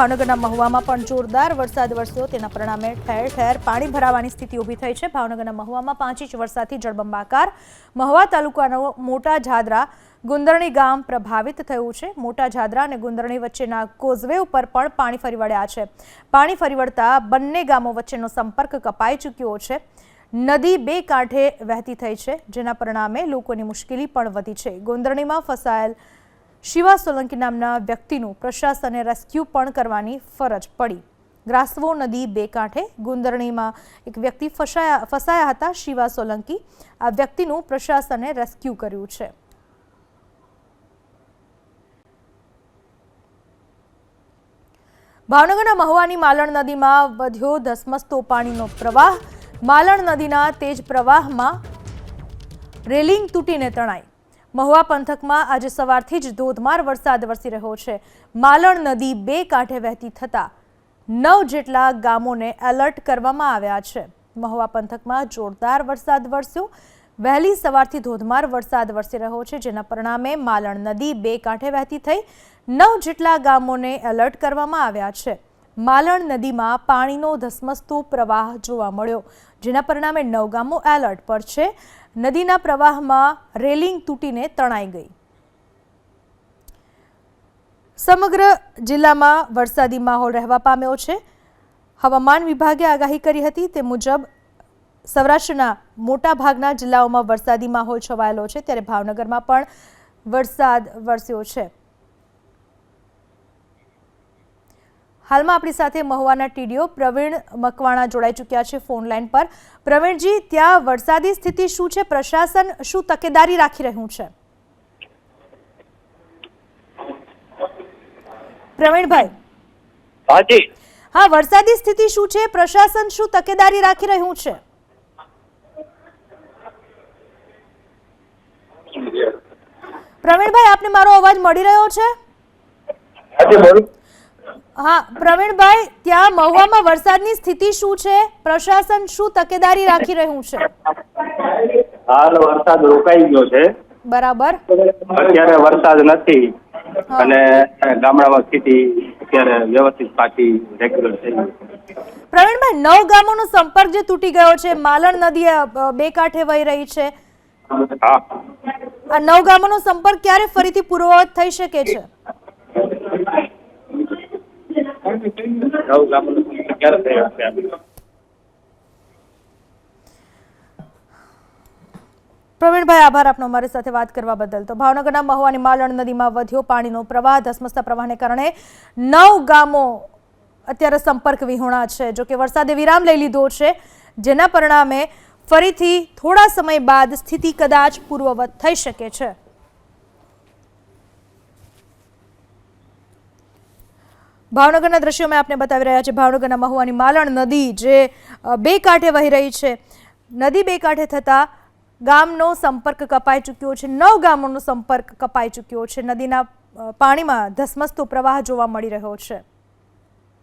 ભાવનગરના મહુવામાં પણ જોરદાર વરસાદ વરસ્યો. તેના પરિણામે ઠેર ઠેર પાણી ભરાવાની સ્થિતિ ઊભી થઈ છે. ભાવનગરના મહુવામાં પાંચ ઇંચ વરસાદથી જળબંબાકાર મહુવા તાલુકાનો મોટા જાદરા ગુંદરણી ગામ પ્રભાવિત થયું છે. મોટા જાદરા અને ગુંદરણી વચ્ચેના કોઝવે ઉપર પણ પાણી ફરી વળ્યા છે. પાણી ફરી વળતા બંને ગામો વચ્ચેનો સંપર્ક કપાઈ ચૂક્યો છે. નદી બે કાંઠે વહેતી થઈ છે, જેના પરિણામે લોકોની મુશ્કેલી પણ વધી છે. ગુંદરણીમાં ફસાયેલ શિવા સોલંકી નામના વ્યક્તિનું પ્રશાસને રેસ્ક્યુ પણ કરવાની ફરજ પડી. ગ્રાસવો નદી બે કાંઠે ગુંદરણીમાં એક વ્યક્તિ ફસાયા ફસાયા હતા શિવા સોલંકી. આ વ્યક્તિનું પ્રશાસને રેસ્ક્યુ કર્યું છે. ભાવનગરના મહુવાની માલણ નદીમાં વધ્યો ધસમસતો પાણીનો પ્રવાહ. માલણ નદીના તેજ પ્રવાહમાં રેલિંગ તૂટીને તણાઈ મહુવા પંથકમાં આજે સવારથી જ ધોધમાર વરસાદ વરસી રહ્યો છે. માલણ નદી બે કાંઠે વહેતી થતાં નવ જેટલા ગામોને એલર્ટ કરવામાં આવ્યા છે. મહુવા પંથકમાં જોરદાર વરસાદ વરસ્યો. વહેલી સવારથી ધોધમાર વરસાદ વરસી રહ્યો છે, જેના પરિણામે માલણ નદી બે કાંઠે વહેતી થઈ નવ જેટલા ગામોને એલર્ટ કરવામાં આવ્યા છે. માલણ નદીમાં પાણીનો ધસમસતો પ્રવાહ જોવા મળ્યો, જેના પરિણામે નવગામો એલર્ટ પર છે. નદીના પ્રવાહમાં રેલિંગ તૂટીને તણાઈ ગઈ. સમગ્ર જિલ્લામાં વરસાદી માહોલ રહેવા પામ્યો છે. હવામાન વિભાગે આગાહી કરી હતી તે મુજબ સૌરાષ્ટ્રના મોટાભાગના જિલ્લાઓમાં વરસાદી માહોલ છવાયેલો છે, ત્યારે ભાવનગરમાં પણ વરસાદ વરસ્યો છે. હાલમાં આપણી સાથે મહુવાના ટીડીઓ પ્રવીણ મકવાણા જોડાઈ ચૂક્યા છે ફોન લાઈન પર. પ્રવીણજી ત્યાં વરસાદી સ્થિતિ શું છે? પ્રશાસન શું તકેદારી રાખી રહ્યું છે? પ્રવીણભાઈ. હાજી. હા વરસાદી સ્થિતિ શું છે? પ્રશાસન શું તકેદારી રાખી રહ્યું છે? પ્રવીણભાઈ આપને મારો અવાજ મળી રહ્યો છે? હાજી બોલો. હા પ્રવીણભાઈ ત્યાં મહુવામાં વરસાદની સ્થિતિ શું છે? પ્રશાસન શું તકેદારી રાખી રહ્યું છે? હાલ વરસાદ રોકાઈ ગયો છે. બરાબર. અત્યારે વરસાદ નથી. અને ગામડામાં સ્થિતિ અત્યારે વ્યવસ્થિત પાછી રેગ્યુલર થઈ પ્રવીણભાઈ નવ ગામોનો સંપર્ક જે તૂટી ગયો છે માલણ નદી બે કાંઠે વહી રહી છે. હા. આ નવ ગામોનો સંપર્ક ક્યારે ફરીથી પૂર્વવત થઈ શકે છે નવ ગામોનો ક્યારે થઈ શકશે પ્રવીણભાઈ, આભાર આપનો અમારી સાથે વાત કરવા બદલ. તો ભાવનગરના મહુવાની માલણ નદીમાં વધ્યો પાણીનો પ્રવાહ. ધસમસતા પ્રવાહને કારણે નવ ગામો અત્યારે સંપર્ક વિહોણા છે. જોકે વરસાદે વિરામ લઈ લીધો છે, જેના પરિણામે ફરીથી થોડા સમય બાદ સ્થિતિ કદાચ પૂર્વવત થઈ શકે છે. ભાવનગરના દ્રશ્યો મેં આપને બતાવી રહ્યા છે. ભાવનગરના મહુવાની માલણ નદી જે બે કાંઠે વહી રહી છે. નદી બે કાંઠે થતાં ગામનો સંપર્ક કપાઈ ચૂક્યો છે. નવ ગામોનો સંપર્ક કપાઈ ચૂક્યો છે. નદીના પાણીમાં ધસમસતો પ્રવાહ જોવા મળી રહ્યો છે.